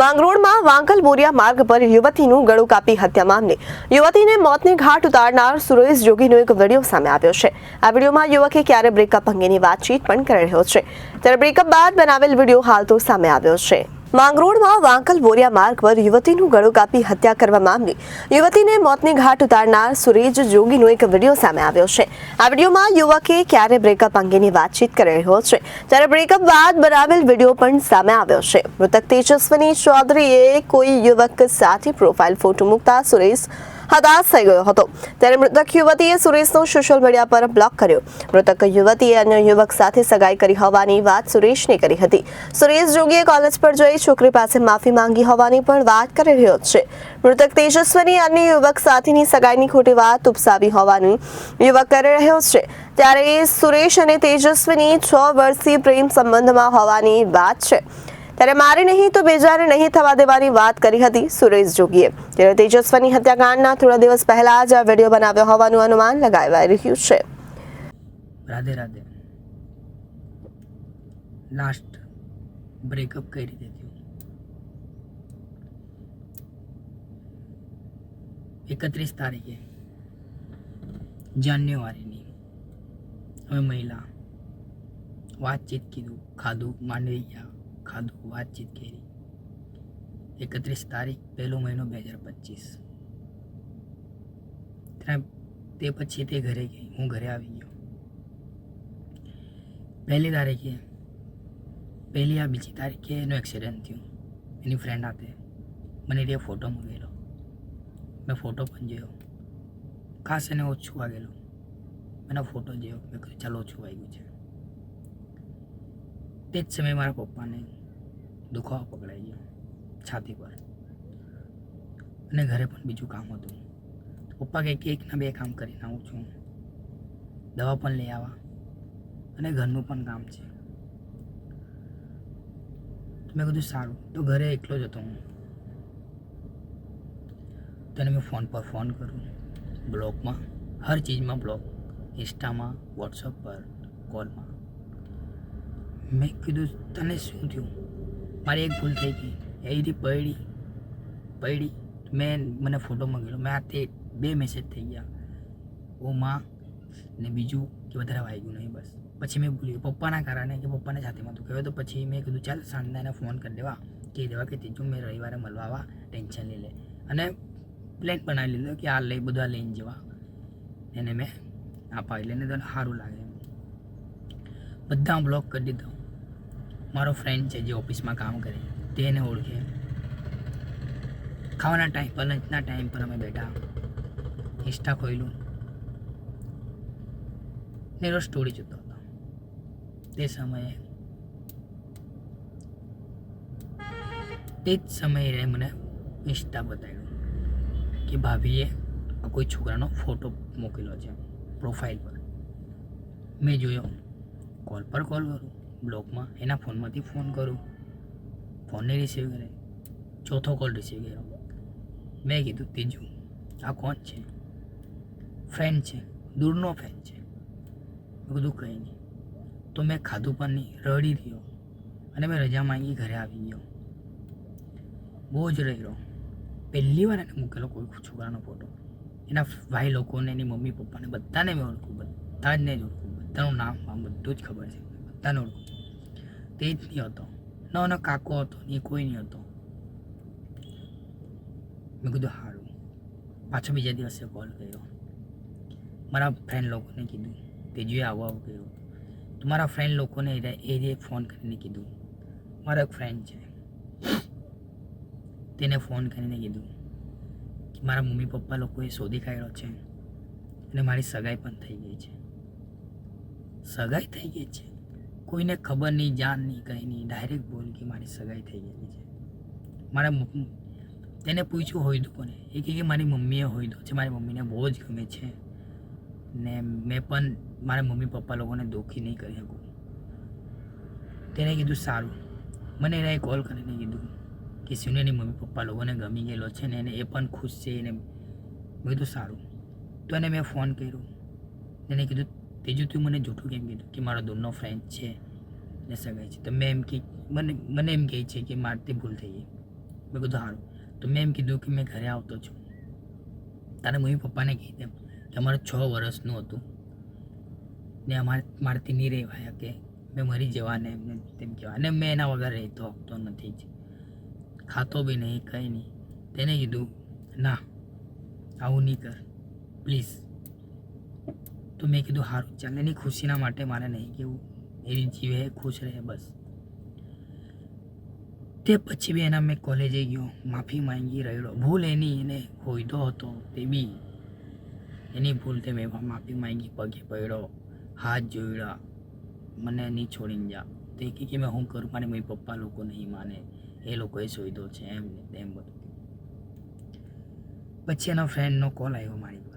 માંગરોળમાં વાંકલ બોરિયા માર્ગ પર યુવતીનું ગળું કાપી હત્યા મામલે. યુવતીને મોતને ઘાટ ઉતારનાર સુરેશ જોગીનો એક વીડિયો સામે આવ્યો છે. આ વિડીયોમાં યુવકે ક્યારે બ્રેકઅપ અંગેની વાતચીત પણ કરી રહ્યો છે. ત્યારે બ્રેકઅપ બાદ બનાવેલ વીડિયો હાલ તો સામે આવ્યો છે. માંગરોળમાં વાંકલ બોરિયા માર્ગ પર યુવતીનું ગળું કાપી હત્યા કરવા મામલે યુવતીને મોતની ઘાટ ઉતારનાર સુરેજ જોગીનો એક વીડિયો સામે આવ્યો છે. આ વિડીયોમાં યુવકે ક્યારે બ્રેકઅપ અંગેની વાતચીત કરી રહ્યો છે. ત્યારે બ્રેકઅપ બાદ બનાવેલ વીડિયો પણ સામે આવ્યો છે. મૃતક તેજસ્વની ચૌધરીએ કોઈ યુવક સાથે પ્રોફાઇલ ફોટો મૂકતા સુરેશ હતાશ થઈ ગયો હતો. ત્યારે મૃતક યુવતીએ સુરેશનો સોશિયલ મીડિયા પર બ્લોક કર્યો. મૃતક યુવતીએ અન્ય યુવક સાથે સગાઈ કરી હોવાની વાત સુરેશને કરી હતી. સુરેશ જોગીએ કોલેજ પર જઈ છોકરી પાસે માફી માંગી હોવાની પણ વાત કરી રહ્યો છે. મૃતક તેજસ્વીની અન્ય યુવક સાથેની સગાઈની ખોટી વાત ઉપસાવી હોવાનું યુવક કરી રહ્યો છે. ત્યારે સુરેશ અને તેજસ્વીની છ વર્ષથી પ્રેમ સંબંધમાં હોવાની વાત છે. ત્યારે મારે નહીં તો બેજારે નહીં થવા દેવાની વાત કરી હતી સુરેશ જોગીએ. ત્યારે તેજસ્વની હત્યાકાંડના થોડા દિવસ પહેલા જ આ વીડિયો બનાવ્યો હોવાનું અનુમાન લગાવાઈ રહ્યું છે. રાધે રાધે. લાસ્ટ બ્રેકઅપ કઈ રીતે થયું? એકત્રીસ તારીખે જાન્યુઆરીની હવે મહિલા વાતચીત કીધું, ખાધું, માંડવી ગયા. ખાધું, વાતચીત કરી. એકત્રીસ તારીખ, પહેલો મહિનો બે હજાર પચીસ. તે પછી તે ઘરે ગઈ, હું ઘરે આવી ગયો. પહેલી તારીખે, પહેલી આ બીજી તારીખે એનો એક્સિડન્ટ થયું. એની ફ્રેન્ડ હાથે મને તે ફોટો મૂકેલો મેં ફોટો પણ જોયો. ખાસ એને ઓછું વાગેલું. મેં ફોટો જોયો. મેં કહ્યું ચાલો, ઓછું વાગ્યું છે. તે જ સમયે મારા પપ્પાને દુખાવો પકડાઈ ગયો છાતી પર. અને ઘરે પણ બીજું કામ હતું. પપ્પા કહે કે એકના બે કામ કરીને આવું છું. દવા પણ લઈ આવા. અને ઘરનું પણ કામ છે. મેં કીધું સારું. તો ઘરે એકલો જ હતો હું. તને મેં ફોન પર ફોન કરું બ્લોગમાં હર ચીજમાં બ્લોગ ઇન્સ્ટામાં, વોટ્સઅપ પર, કોલમાં. મેં કીધું, તને શું થયું? મારી એક ભૂલ થઈ ગઈ. એથી પડી પડી. મેં મને ફોટો મોકલ્યો મેં આ તે બે મેસેજ થઈ ગયા. ઓ માં, ને બીજું કે વધારે વાગ્યું નહીં, બસ. પછી મેં ભૂલ્યું પપ્પાના કારણે કે પપ્પાને છાતીમાં કહેવાય તો પછી મેં કીધું, ચાલ સાંજના એને ફોન કરી દેવા. કહી દેવા કે ત્રીજું મેં રવિવારે મળવા ટેન્શન લઈ લે. અને પ્લેન બનાવી લીધો કે આ લઈ, બધા લઈને જવા. એને મેં અપાવી લઈને તને સારું લાગે. બધા બ્લોક કરી દીધો. મારો ફ્રેન્ડ છે જે ઓફિસમાં કામ કરે તે એને ઓળખે ખાવાના ટાઈમ પર લંચના ટાઈમ પર અમે બેઠા. ઇન્સ્ટા ખોલ્યું ને રોજ સ્ટોરી જોતો હતો. તે સમયે, તે જ સમયે મને ઇન્સ્ટા બતાવ્યું કે, ભાભીએ કોઈ છોકરાનો ફોટો મૂકેલો છે પ્રોફાઇલ પર. મેં જોયો. કોલ પર કોલ કરું. બ્લોકમાં એના ફોનમાંથી ફોન કરું. ફોનને રિસીવ કરે. ચોથો કોલ રિસીવ કર્યો. મેં કીધું ત્રીજું આ કોણ છે? ફ્રેન્ડ છે. દૂરનો ફ્રેન્ડ છે. બધું કંઈ નહીં. તો મેં ખાધું પણ રડી રહ્યો અને મેં રજા માંગી ઘરે આવી ગયો. બહુ જ રહ્યો. પહેલી વાર એને મૂકેલો કોઈ છોકરાનો ફોટો એના ભાઈ લોકોને, એની મમ્મી પપ્પાને બધાને મેં ઓળખું બધા જ ને જ ઓળખું, બધાનું નામ બધું જ ખબર છે. બધાને ઓળખું. તે જ નહીં હતો ન એનો કાકો હતો ને કોઈ નહીં હતો મેં કીધું સારું પાછો બીજા દિવસે કોલ કર્યો મારા ફ્રેન્ડ લોકોને કીધું તેજુએ આવવા આવું કર્યું તો મારા ફ્રેન્ડ લોકોને એ જે ફોન કરીને કીધું મારો એક ફ્રેન્ડ છે તેને ફોન કરીને કીધું કે મારા મમ્મી પપ્પા લોકોએ શોધી કાઢ્યો છે અને મારી સગાઈ પણ થઈ ગઈ છે સગાઈ થઈ ગઈ છે કોઈને ખબર નહીં, જાણ નહીં, કંઈ નહીં ડાયરેક્ટ બોલ કે મારી સગાઈ થઈ ગયેલી છે. મારા તેને પૂછ્યું, હોય તો કોને? એ કહે કે, મારી મમ્મીએ હોય તો છે, મારી મમ્મીને બહુ જ ગમે છે. ને મેં પણ મારા મમ્મી પપ્પા લોકોને દુઃખી નહીં કરી શકું. તેને કીધું, સારું. મને એને કોલ કરીને કીધું કે, સિનેની મમ્મી પપ્પા લોકોને ગમી ગયેલો છે ને એને એ પણ ખુશ છે એને મેં કીધું, સારું. તો એને મેં ફોન કર્યો. એને કીધું ત્રીજું તું મને જૂઠું કેમ કીધું? કે મારો દૂરનો ફ્રેન્ડ છે. ને સગાઈ છે. તો મેં એમ કે મને મને એમ કહે છે કે મારથી ભૂલ થઈ ગઈ. મેં કીધું સારું તો મેં એમ કીધું કે મેં ઘરે આવતો છું. તારે મમ્મી પપ્પાને કહી દેમ કે અમારે છ વર્ષનું હતું. ને અમારે મારાથી નહીં રહેવાય કે મેં મરી જવાને એમને તેમ કહેવાય. અને મેં એના વગર રહેતો આપતો નથી જ. ખાતો બી નહીં, કંઈ નહીં. તેને કીધું, ના, આવું નહીં કર. પ્લીઝ. તો મેં કીધું સારું ચાલ, એની ખુશીના માટે મારે નહીં કેવું એની જીવે ખુશ રહે, બસ. તે પછી બી એના મેં કોલેજે ગયો, માફી માંગી રહ્યો. ભૂલ એની, એને હોઈતો હતો તે બી. એની ભૂલ તે મેં માફી માંગી, પગે પડ્યો, હાથ જોડ્યા, મને નહીં છોડીને જા. તે કહે કે મેં હું કરું? મારે મારી પપ્પા લોકો નહીં માને. એ લોકોએ સોયદો છે એમ ને તેમ બધું. પછી એના ફ્રેન્ડનો કોલ આવ્યો મારી પર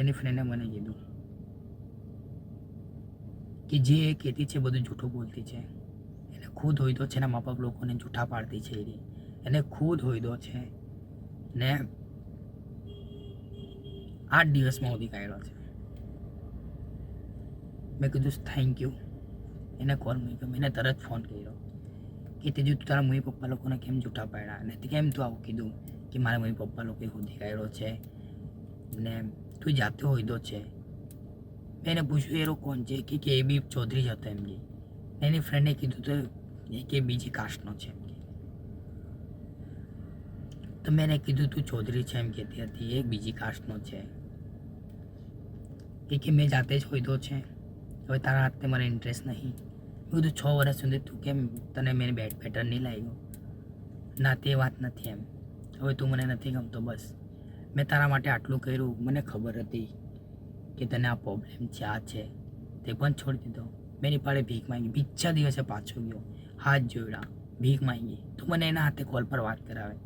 એની ફ્રેન્ડે મને કીધું કે જે કહેતી છે બધું જૂઠું બોલતી છે. એને ખુદ હોઈદો છે એના મા બાપ લોકોને જૂઠા પાડતી છે એ એને ખુદ હોઈદો છે ને આઠ દિવસમાં સુધી કાઢ્યો છે. મેં કીધું થેન્ક યુ એને કોલ મૂક્યો. મેં તરત ફોન કર્યો કે તે જો તારા મમ્મી પપ્પા લોકોને કેમ જૂઠા પાડ્યા? અને કેમ તું આવું કીધું કે મારા મમ્મી પપ્પા લોકોએ ઉધી કાઢ્યો છે? ને તું જાતે હોઈદો છે. મેં એને પૂછ્યું એરો કોણ છે? કે કે એ બી ચૌધરી જ હતો એમ કે એની ફ્રેન્ડે કીધું તો, એ કે બીજી કાસ્ટનો છે એમ કે. તો મેં એને કીધું, તું ચૌધરી છે એમ કહેતી હતી, એ બીજી કાસ્ટનો છે. કે કે મેં જાતે જ હોઈદો છે. હવે તારા હાથે મને ઇન્ટરેસ્ટ નહીં. મેં કીધું, છ વર્ષ સુધી તું કેમ તને મેં બેટ પેટર્ન નહીં લાવ્યો? ના, તે વાત નથી એમ. હવે તું મને નથી ગમતો, બસ. મેં તારા માટે આટલું કર્યું, મને ખબર હતી કે તને આ પ્રોબ્લેમ છે, આ છે. તે પણ છોડી દીધો. મેં એની પાડે ભીખ માંગી. બીજા દિવસે પાછો ગયો. હાથ જોડ્યા. ભીખ માંગી. તું મને એના હાથે કોલ પર વાત કરાવે.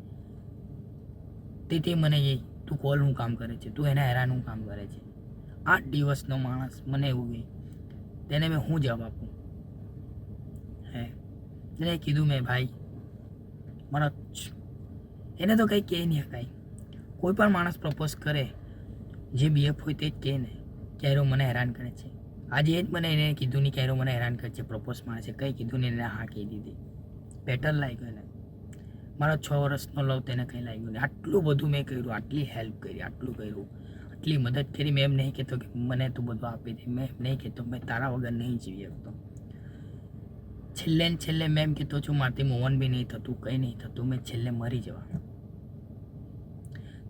તે તે મને એ, તું કોલનું કામ કરે છે. તું એના હેરાનનું કામ કરે છે. આઠ દિવસનો માણસ મને એવું કહે, તેને મેં હું જવાબ આપું? હે? એને કીધું મેં, ભાઈ મારો એને તો કંઈ કહે નહીં કાંઈ કોઈ પણ માણસ પ્રપોઝ કરે, જે બીએફ હોય તે જ કહે ને ક્યારો મને હેરાન કરે છે. આજે એ જ મને એને કીધું નહીં ક્યારો મને હેરાન કરે છે પ્રપોઝ છે, કંઈ કીધું નહીં એને હા કહી દીધી. બેટર લાગ્યો એને. મારો છ વર્ષનો લવ તેને કંઈ લાગ્યું નહીં. આટલું બધું મેં કર્યું, આટલી હેલ્પ કરી, આટલું કર્યું. આટલી મદદ કરી, મેં એમ નહીં કહેતો કે મને તું બધું આપી દે. મેં એમ નહીં કહેતો, મેં તારા વગર નહીં જીવી શકતો. છેલ્લે ને છેલ્લે મેં એમ કહેતો છું, મારથી મોહન બી નહીં થતું, કંઈ નહીં થતું, મેં છેલ્લે મરી જવા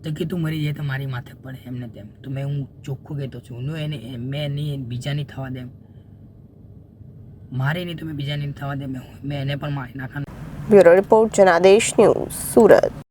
તો તું મરી જાય તો મારી માથે પડે એમને તેમ. તો મેં હું ચોખ્ખું કહેતો છું હું એને મેં એની બીજાની થવા દેમ મારી નહીં તો મેં બીજાની થવા દે, મેં એને પણ મારી નાખવાનું. Report, Janadesh news, Surat.